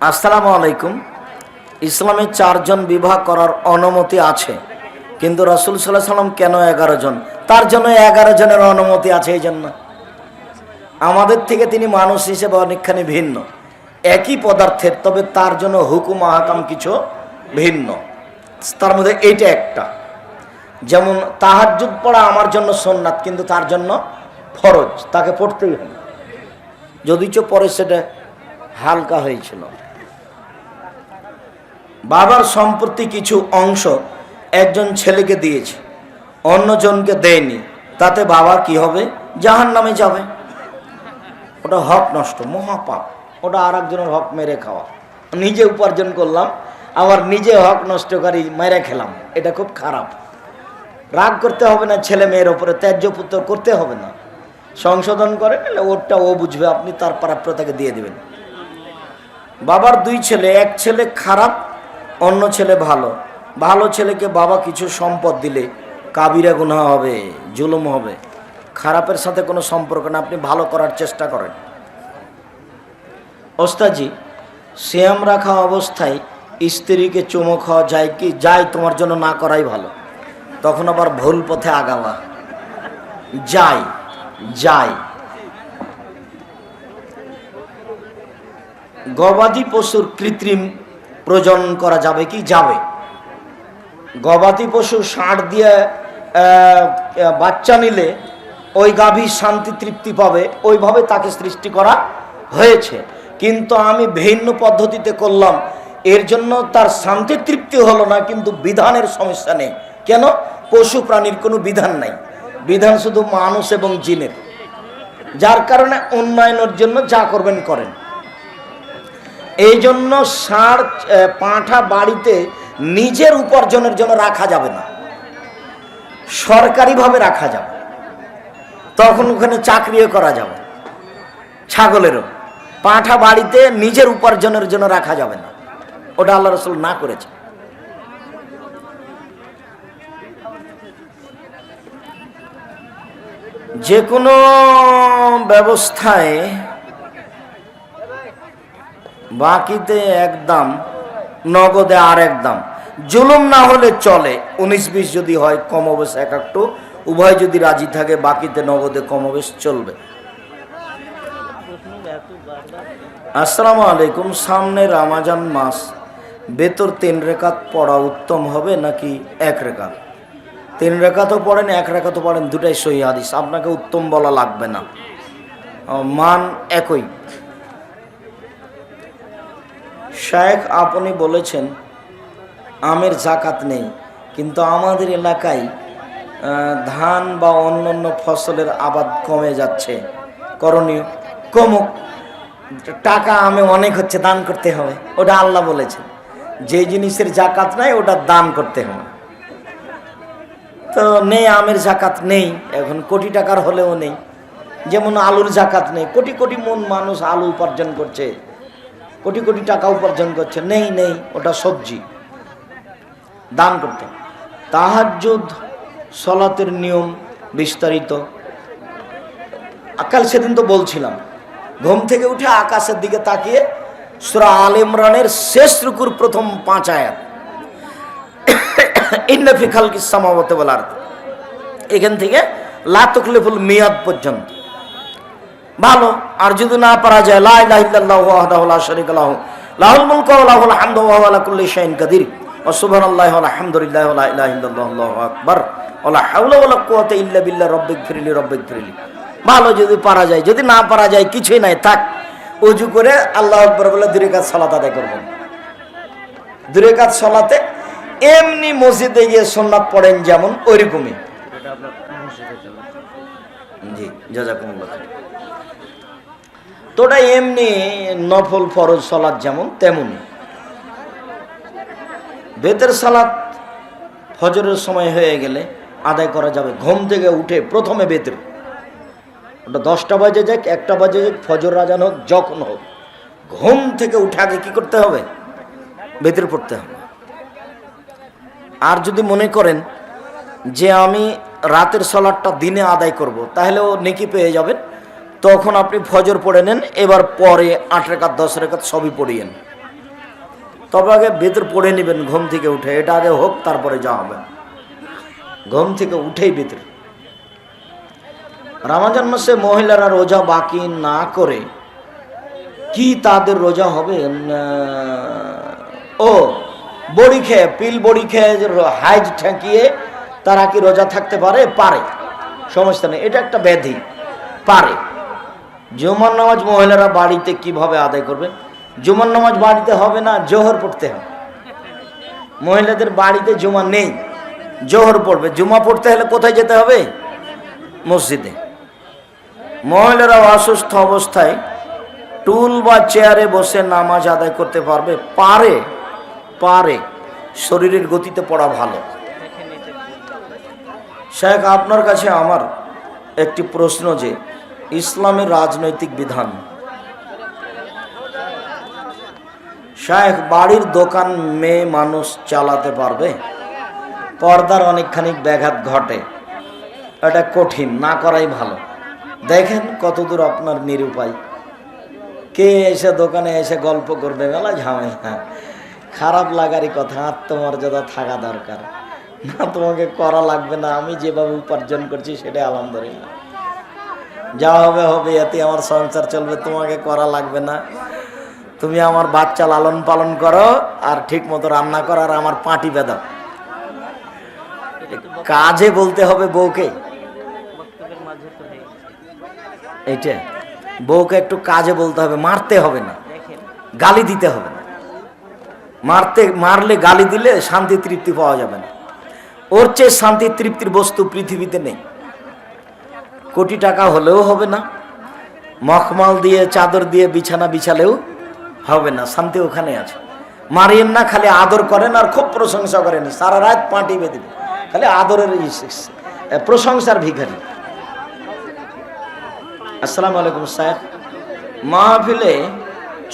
আসসালামু আলাইকুম। ইসলামে চারজন বিবাহ করার অনুমতি আছে, কিন্তু রসুল সাল্লাহ সাল্লাম কেন এগারো জন? তার জন্য এগারো জনের অনুমতি আছে এই জন্য। আমাদের থেকে তিনি মানুষ হিসেবে অনেকখানি ভিন্ন। একই পদার্থের, তবে তার জন্য হুকুম আহকাম কিছু ভিন্ন। তার মধ্যে এইটা একটা। যেমন, তাহাজ্জুদ পড়া আমার জন্য সোননাথ কিন্তু তার জন্য ফরজ। তাকে পড়তেই হবে। যদিচ পরে সেটা হালকা হয়েছিল। বাবার সম্পত্তি কিছু অংশ একজন ছেলেকে দিয়েছে, অন্যজনকে দেয়নি। তাতে বাবা কি হবে? জাহান নামে যাবে। ওটা হক নষ্ট, মহাপাপ। ওটা আর একজনের হক মেরে খাওয়া। নিজে উপার্জন করলাম, আবার নিজে হক নষ্টকারী মেরে খেলাম। এটা খুব খারাপ। রাগ করতে হবে না ছেলে মেয়ের ওপরে, ত্যায্য পুত্র করতে হবে না। সংশোধন করে নিলে ওরটা ও বুঝবে, আপনি তার প্রাপ্য তাকে দিয়ে দেবেন। বাবার দুই ছেলে, এক ছেলে খারাপ অন্য ছেলে ভালো। ভালো ছেলেকে বাবা কিছু সম্পদ দিলে কাবিরা গুনাহ হবে, জুলুম হবে। খারাপের সাথে কোনো সম্পর্ক না, আপনি ভালো করার চেষ্টা করেন। ওস্তাজি শ্যাম রাখা অবস্থায় স্ত্রীকে চুমো খাওয়া যায় কি? যায়, তোমার জন্য না করাই ভালো। তখন আবার ভুল পথে আগাওয়া। যায় যায়। গবাদি পশুর কৃত্রিম প্রজনন করা যাবে কি যাবে? গবাদি পশু ষাঁড় দিয়ে বাচ্চা নিলে ওই গাভী শান্তি তৃপ্তি পাবে। ওইভাবে তাকে সৃষ্টি করা হয়েছে। কিন্তু আমি ভিন্ন পদ্ধতিতে করলাম। এর জন্য তার শান্তি তৃপ্তি হলো না, কিন্তু বিধানের সমস্যা নেই। কেন? পশু প্রাণীর কোনো বিধান নাই। বিধান শুধু মানুষ এবং জিনের। যার কারণে উন্নয়নের জন্য যা করবেন করেন। এই জন্য ষাঁড় পাঁঠা বাড়িতে নিজের উপার্জনের জন্য রাখা যাবে না। সরকারিভাবে রাখা যাবে। তখন ওখানে চাকরিও করা যাবে। ছাগলেরও। পাঁঠা বাড়িতে নিজের উপার্জনের জন্য রাখা যাবে না। ওটা আল্লাহ রসুল না করেছে। যে কোনো ব্যবস্থায় বাকিতে একদম নগদে আর একদম জুলুম না হলে চলে, উনিশ বিশ যদি হয় কমবেশ এক একটু উভয় যদি রাজি থাকে, বাকিতে নগদে কমবেশ চলবে। আসসালামু আলাইকুম, সামনে রামাজান মাস। বেতর তিন রেখাত পড়া উত্তম হবে নাকি এক রেখাত? তিন রেখাতও পড়েন, এক রেখাতও পড়েন, দুটাই সহি আপনাকে উত্তম বলা লাগবে না। মান একই। শায়েখ আপনি বলেছেন, আমের জাকাত নেই। কিন্তু আমাদের এলাকায় ধান বা অন্যান্য ফসলের আবাদ কমে যাচ্ছে। করণীয় কমুক। টাকা আমে অনেক হচ্ছে, দান করতে হবে। ওটা আল্লাহ বলেছেন। যে জিনিসের জাকাত নাই, ওটা দান করতে হবে। তো নেই, আমের জাকাত নেই। এখন কোটি টাকার হলেও নেই। যেমন আলুর জাকাত নেই। কোটি কোটি মন মানুষ আলু উপার্জন করছে। কোটি কোটি টাকা উপার্জন করছে। নেই নেই, ওটা সবজি। দান করতে তাহাজ্জুদ, সলাতের নিয়ম বিস্তারিত। আকাল সেদিন তো বলছিলাম, ঘুম থেকে উঠে আকাশের দিকে তাকিয়ে সুরা আল ইমরানের শেষ রুকুর প্রথম পাঁচ আয়াত। ইন্নফি খালকি সামাবতে বলার এখান থেকে লাতকলিফুল মিয়াদ পর্যন্ত। ভালো, আর যদি না পারা যায় লাহু ভালো যদি পারা যায়, যদি না পারা যায়, কিছুই নাই, থাক। উজু করে আল্লাহ আকবার বলে দুই রাকাত সালাত আদায় করবেন দূরে রাকাত সালাতে এমনি মসজিদে গিয়ে সুন্নাত পড়েন যেমন, ওইরকমই। জি, জাজাকুমুল্লাহ। তো ওটা এমনি নফল ফরজ সালাত যেমন তেমনই বেতের সালাত ফজরের সময় হয়ে গেলে আদায় করা যাবে। ঘুম থেকে উঠে প্রথমে বেতের। ওটা দশটা বাজে যাক, একটা বাজে যাক, ফজর রাজান হোক, যখন হোক। ঘুম থেকে উঠে আগে কি করতে হবে? বেতের পড়তে হবে। আর যদি মনে করেন যে আমি রাতের সলাটটা দিনে আদায় করব তাহলেও নেকি পেয়ে যাবেন। তখন আপনি ফজর পড়ে নেন, এবার পরে আট রেখাত, দশ রেখাত সবই পড়িয়েন। তবে আগে ভেতর পড়ে নেবেন ঘুম থেকে উঠে, এটা আগে হোক, তারপরে যা হবে। ঘুম থেকে উঠেই ভিতরে রামাজান মাসে মহিলারা রোজা বাকি না করে, কি তাদের রোজা হবে? ও, বড়ি খেয়ে, পিল বড়ি খেয়ে হাইজ ঠেকিয়ে তারা কি রোজা থাকতে পারে? পারে। সমস্যা নেই, এটা একটা ব্যাধি। পারে। জুমার নামাজ মহিলারা বাড়িতে কীভাবে আদায় করবে? জুমার নামাজ বাড়িতে হবে না, জোহর পড়তে হবে। মহিলাদের বাড়িতে জুমা নেই, জোহর পড়বে। জুমা পড়তে হলে কোথায় যেতে হবে? মসজিদে। মহিলারা অসুস্থ অবস্থায় টুল বা চেয়ারে বসে নামাজ আদায় করতে পারবে। পারে পারে। শরীরের গতিতে পড়া ভালো। শেখ, আপনার কাছে আমার একটি প্রশ্ন যে ইসলামের রাজনৈতিক বিধান। শেখ বাড়ির দোকান মেয়ে মানুষ চালাতে পারবে? পর্দার অনেকখানি ব্যাঘাত ঘটে। এটা কঠিন, না করাই ভালো। দেখেন কতদূর আপনার নিরুপায়। কে এসে দোকানে এসে গল্প করবে? মেলা ঝামেলা। খারাপ লাগারই কথা, আত্মমর্যাদা থাকা দরকার। না, তোমাকে করা লাগবে না, আমি যেভাবে উপার্জন করছি সেটাই আলহামদুলিল্লাহ। যা হবে হবে, এতে আমার সংসার চলবে, তোমাকে করা লাগবে না। তুমি আমার বাচ্চা লালন পালন করো আর ঠিক মতো রান্না করো আর আমার পাটি বেদাও কাজে বলতে হবে বউকে। এইটা, বউকে একটু কাজে বলতে হবে, মারতে হবে না। গালি দিতে হবে না। মারতে, মারলে গালি দিলে শান্তি তৃপ্তি পাওয়া যাবে না। ওর চেয়ে শান্তি তৃপ্তির বস্তু পৃথিবীতে নেই। কোটি টাকা হলেও হবে না। মখমাল দিয়ে, চাদর দিয়ে, বিছানা বিছালেও হবে না। শান্তি ওখানে আছে। মারিয়েন না, খালি আদর করেন আর খুব প্রশংসা করেন। সারা রাত পাঁটি বেঁধে। খালি আদরের প্রশংসার ভিখারি। আসসালামু আলাইকুম সাহেব মাহফিলে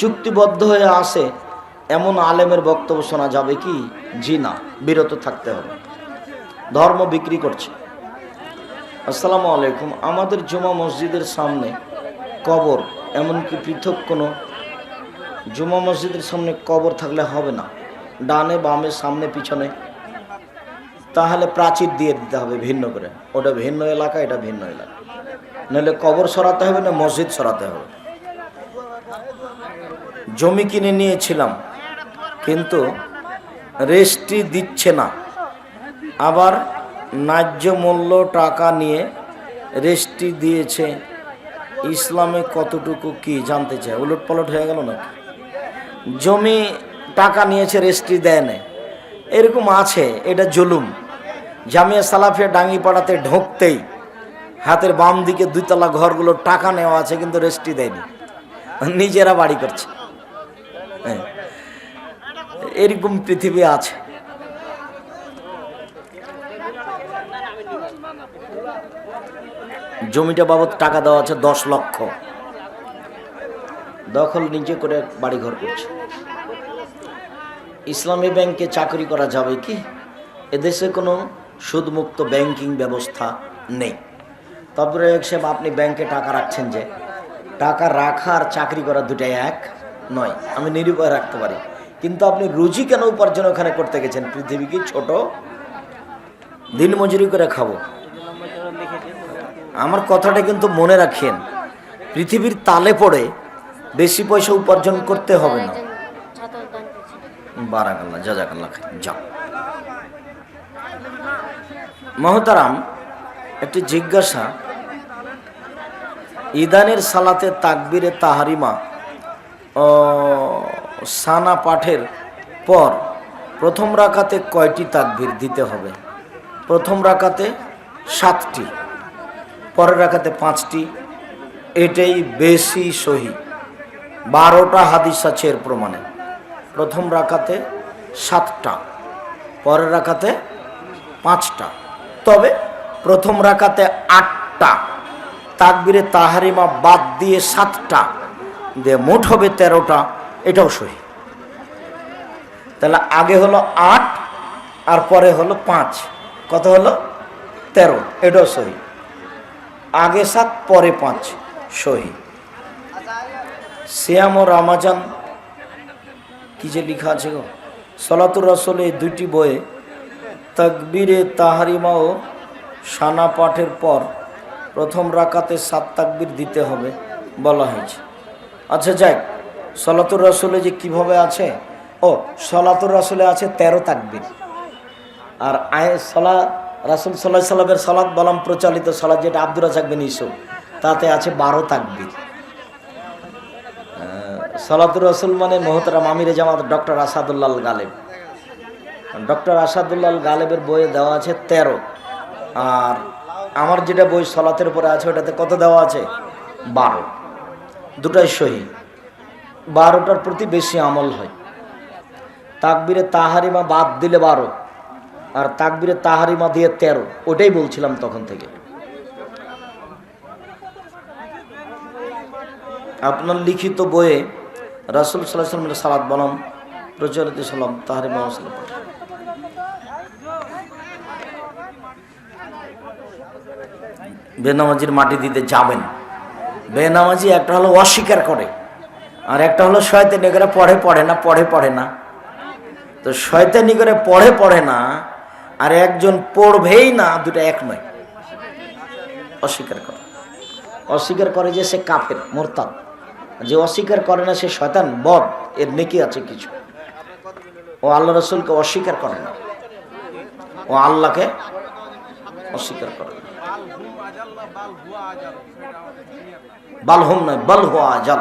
চুক্তিবদ্ধ হয়ে আসে এমন আলেমের বক্তব্য শোনা যাবে কি? জি না, বিরত থাকতে হবে। ধর্ম বিক্রি করছে। আসসালামু আলাইকুম। আমাদের জুমা মসজিদের সামনে কবর, এমনকি পৃথক কোনো জুমা মসজিদের সামনে কবর থাকলে হবে না। ডানে বামে সামনে পিছনে। তাহলে প্রাচীর দিয়ে দিতে হবে ভিন্ন করে। ওটা ভিন্ন এলাকা, এটা ভিন্ন এলাকা। নাহলে কবর সরাতে হবে না, মসজিদ সরাতে হবে। জমি কিনে নিয়েছিলাম, কিন্তু রেস্ট্রি দিচ্ছে না। আবার ন্যায্য মূল্য টাকা নিয়ে রেস্ট্রি দিয়েছে। ইসলামে কতটুকু কি জানতে চায়? উলট পালট হয়ে গেল না জমি টাকা নিয়েছে রেস্ট্রি দেয় না এরকম আছে, এটা জুলুম। জামিয়া সালাফিয়া ডাঙ্গি পাড়াতে ঢুকতেই হাতের বাম দিকে দুইতলা ঘরগুলো টাকা নেওয়া আছে, কিন্তু রেস্ট্রি দেয়নি। নিজেরা বাড়ি করছে। হ্যাঁ। এরকম পৃথিবী আছে। জমিটা বাবদ টাকা দেওয়া আছে দশ লক্ষ। দখল নিজে করে বাড়িঘর করছে। ইসলামী ব্যাংকে চাকরি করা যাবে কি? এদেশে কোনো সুদমুক্ত ব্যাংকিং ব্যবস্থা নেই। তারপরে এক সাহেব, আপনি ব্যাংকে টাকা রাখছেন যে, টাকা রাখা আর চাকরি করা দুটাই এক নয়। আমি নিরুপায় রাখতে পারি। কিন্তু আপনি রুজি কেন উপার্জন ওখানে করতে গেছেন? পৃথিবী কি ছোট? দিন মজুরি করে খাব। আমার কথাটা কিন্তু মনে রাখেন। পৃথিবীর তালে পড়ে বেশি পয়সা উপার্জন করতে হবে না। বারাকাল্লা জাজাকাল্লা যাও। মহতারাম, একটি জিজ্ঞাসা। ইদানের সালাতে তাকবিরে তাহারিমা, ও, সানা পাঠের পর প্রথম রাকাতে কয়টি তাকবির দিতে হবে? প্রথম রাকাতে সাতটি। পরের রাখাতে পাঁচটি। এটাই বেশি সহি। বারোটা হাদিস আছে এর প্রমাণে। প্রথম রাখাতে সাতটা, পরের রাখাতে পাঁচটা। তবে প্রথম রাখাতে আটটা, তাকবিরে তাহারিমা বাদ দিয়ে সাতটা, দিয়ে মোট হবে তেরোটা, এটাও সহি। তাহলে আগে হলো আট, আর পরে হলো পাঁচ। কত হলো? তেরো, এটাও সহি। আগে সাত, পরে পাঁচ, সহি। সিয়াম ও রামাজান, কি যে লেখা আছে গো? সলাতুর রসল এই দুইটি বইয়ে তকবিরে তাহারিমা ও সানা পাঠের পর প্রথম রাকাতে সাত তাকবির দিতে হবে বলা হয়েছে। আচ্ছা যাক সলাতুর রসলে যে কীভাবে আছে? ও, সলাতুর রসলে আছে তেরো তাকবির। আর আয় সলা রাসুল সাল্লাহ সাল্লামের সলাৎ বলাম প্রচলিত সলাৎ যেটা আব্দুর রাজাক বিন ইসু তাতে আছে বারো তাকবির। সলাতুর রসুল মানে মোহতরাম আমিরে জামাত ডক্টর আসাদুল্লাল গালেব। ডক্টর আসাদুল্লাল গালেবের বইয়ে দেওয়া আছে তেরো। আর আমার যেটা বই সলাতের উপরে আছে, ওটাতে কত দেওয়া আছে? বারো। দুটাই সহি। বারোটার প্রতি বেশি আমল হয়। তাকবিরে তাহারিমা বাদ দিলে বারো। আর তাকবিরে তাহারিমা দিয়ে তেরো, ওটাই বলছিলাম তখন থেকে। আপনার লিখিত বইয়ে রাসুল সাল্লাহ সালাদ বনাম, প্রচলিত সালাম, তাহারিমা সালাম। বেনামাজির মাটি দিতে যাবেন। বেনামাজি একটা হলো অস্বীকার করে, আর একটা হলো শয়তানি করে পড়ে পড়ে না, পড়ে পড়ে না। তো শয়তানি করে পড়ে পড়ে না আর একজন পড়বেই না, দুটো এক নয়। অস্বীকার করে। অস্বীকার করে যে সে কাফের, মোরতাদ। যে অস্বীকার করে না সে শয়তান, বদ, এর নেকি আছে কিছু। ও আল্লাহ রসুলকে অস্বীকার করে না। ও আল্লাহকে অস্বীকার করে না। বালহুম নয়, বল হুয়া আজাল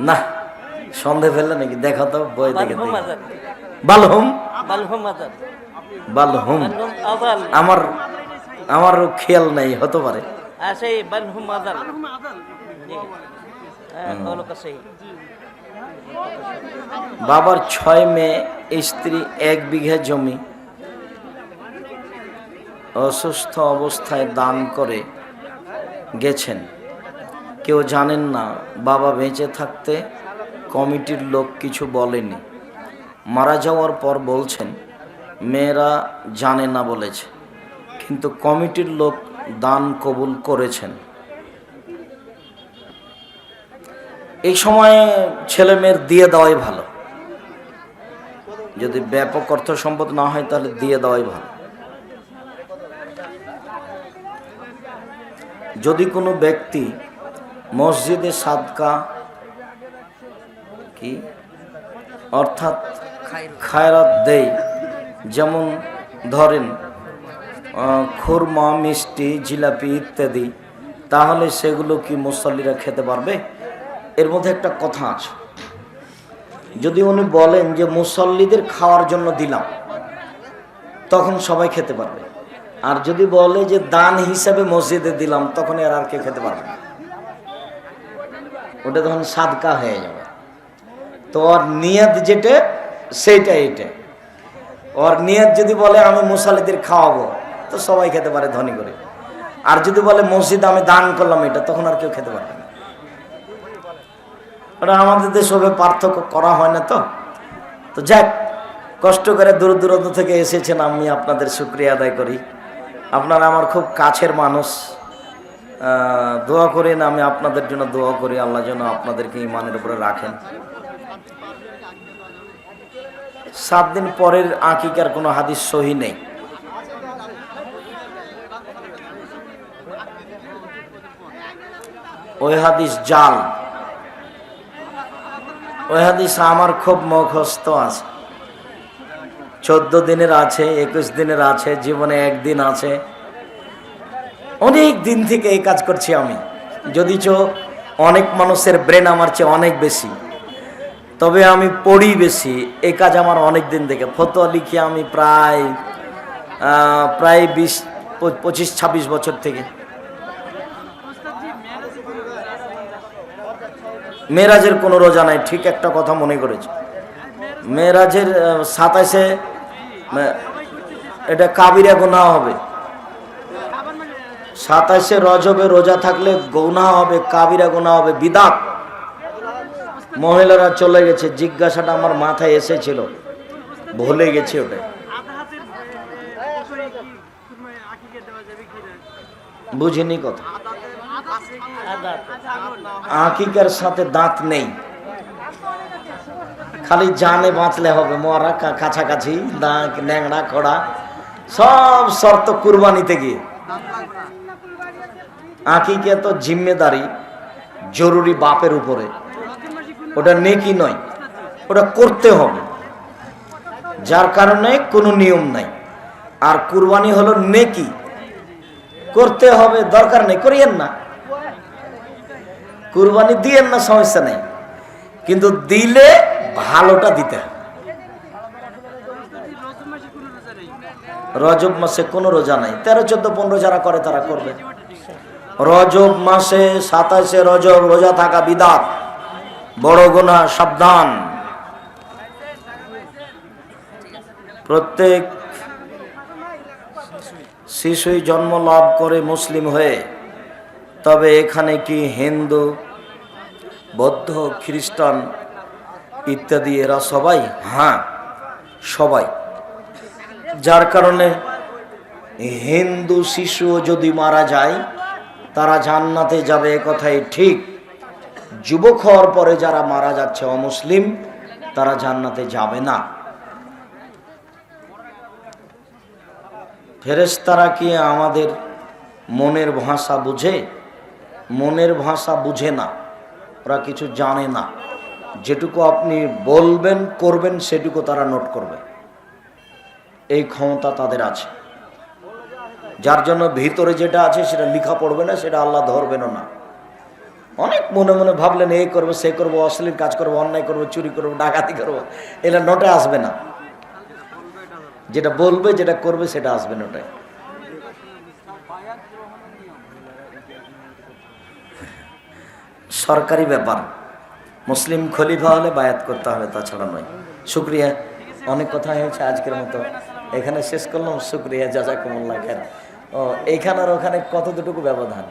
না। সন্দেহ ফেললে নাকি? দেখো তো বই দেখে। বালহুম? বালহুম আমার আমার খেয়াল নাই হতে পারে। বাবার ছয় মেয়ে স্ত্রী এক বিঘা জমি। অসুস্থ অবস্থায় দান করে গেছেন। কেউ জানেন না বাবা বেঁচে থাকতে কমিটির লোক কিছু বলেনি। মারা যাওয়ার পর বলছেন, মেয়েরা জানে না বলেছে, কিন্তু কমিটির লোক দান কবুল করেছেন। এই সময়ে ছেলে মেয়ের দিয়ে দেওয়াই ভালো। যদি ব্যাপক অর্থ সম্পদ না হয়, তাহলে দিয়ে দেওয়াই ভালো। যদি কোনো ব্যক্তি মসজিদে সাদকা কি? অর্থাৎ খায়রাত দেয় যেমন ধরেন খুরমা, মিষ্টি, জিলাপি ইত্যাদি, তাহলে সেগুলো কি মুসল্লিরা খেতে পারবে? এর মধ্যে একটা কথা আছে। যদি উনি বলেন যে মুসল্লিদের খাওয়ার জন্য দিলাম, তখন সবাই খেতে পারবে। আর যদি বলে যে দান হিসাবে মসজিদে দিলাম, তখন এর আর কে খেতে পারবে ওটা তখন সাদকা হয়ে যাবে। তো ওর নিয়ত যেটা, সেইটা এইটা। ওর নিয়ত যদি বলে, আমি মুসালিদের খাওয়াবো তো সবাই খেতে পারে ধনী করে। আর যদি বলে, মসজিদে আমি দান করলাম এটা তখন আর কেউ খেতে পারবে না। ওটা আমাদের দেশে পার্থক্য করা হয় না তো। তো যাক, কষ্ট করে দূর দূরান্ত থেকে এসেছেন আমি আপনাদের শুক্রিয়া আদায় করি। আপনারা আমার খুব কাছের মানুষ। দোয়া করেন, আমি আপনাদের জন্য দোয়া করি। আল্লাহ যেন আপনাদেরকে ইমানের উপরে রাখেন। সাত দিন পরের আকিকার কোনো হাদিস সহি নেই। ওই হাদিস জাল। ওই হাদিস আমার খুব মুখস্থ আছে। চোদ্দ দিনের আছে, একুশ দিনের আছে, জীবনে একদিন আছে। অনেক দিন থেকে এই কাজ করছি আমি। যদি চো অনেক মানুষের ব্রেন আমার চেয়ে অনেক বেশি। তবে আমি পড়ি বেশি। এই কাজ আমার অনেক দিন থেকে। ফতোয়া লিখি আমি প্রায় প্রায় বিশ পঁচিশ, ছাব্বিশ বছর থেকে। মেরাজের কোনো রোজা নাই, ঠিক একটা কথা মনে করেছে। মেরাজের সাতাশে এটা কাবিরা গোনা হবে। সাতাশে রজবে রোজা থাকলে গোনা হবে, কাবিরা গোনা হবে, বিদাত। মহিলারা চলে গেছে, জিজ্ঞাসাটা আমার মাথায় এসেছিল। ভুলে গেছি ওটা। বুঝিনি কথা। আকিকার সাথে দাঁত নেই। খালি জানে বাঁচলে হবে, মরা কাছাকাছি, দাঁত, ন্যাংড়া, খোড়া, সব শর্ত কুরবানিতে গিয়ে। আকিকে তো জিম্মেদারি, জরুরি বাপের উপরে। ওটা নেকি নয়, ওটা করতে হবে। যার কারণে কোনো নিয়ম নাই। আর কুরবানি হলো নেকি। করতে হবে, দরকার নেই, করিয়েন না। কুরবানি দিয়েন না, সমস্যা নেই। কিন্তু দিলে ভালোটা দিতে হবে। রজব মাসে কোনো রোজা নাই। তেরো, চোদ্দ, পনেরো যারা করে, তারা করবে। রজব মাসে সাতাশে রজব, রোজা থাকা বিদাত। বড় গোনা সাবধান। প্রত্যেক শিশুই জন্ম লাভ করে মুসলিম হয়ে, তবে এখানে কি হিন্দু, বৌদ্ধ, খ্রিস্টান ইত্যাদি এরা সবাই? হ্যাঁ সবাই। যার কারণে হিন্দু শিশুও যদি মারা যায়, তারা জান্নাতে যাবে, এ কথাই ঠিক। যুবক হওয়ার পরে যারা মারা যাচ্ছে অমুসলিম, তারা জান্নাতে যাবে না। ফেরেশতারা কি আমাদের মনের ভাষা বুঝে? মনের ভাষা বুঝে না। ওরা কিছু জানে না। যেটুকু আপনি বলবেন, করবেন, সেটুকু তারা নোট করবে। এই ক্ষমতা তাদের আছে। যার জন্য ভিতরে যেটা আছে সেটা লিখা পড়বে না, সেটা আল্লাহ ধরবেনও না। অনেক মনে মনে ভাবলেন এই করব, সে করব, অশ্লীল কাজ করব, অন্যায় করব, চুরি করব, ডাকাতি করব এটা নোটে আসবে না। যেটা বলবে, যেটা করবে, সেটা আসবে নোটে। সরকারি ব্যাপার। মুসলিম খলিফা হলে বায়াত করতে হবে, তাছাড়া নয়। শুক্রিয়া। অনেক কথা হয়েছে আজকের মতো। এখানে শেষ করলাম। শুক্রিয়া, জাজাকুমুল্লাহ খান ও, এইখানে আর ওখানে কত দুটুকু ব্যবধান?